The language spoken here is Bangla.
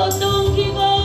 পতঙ্গিগণ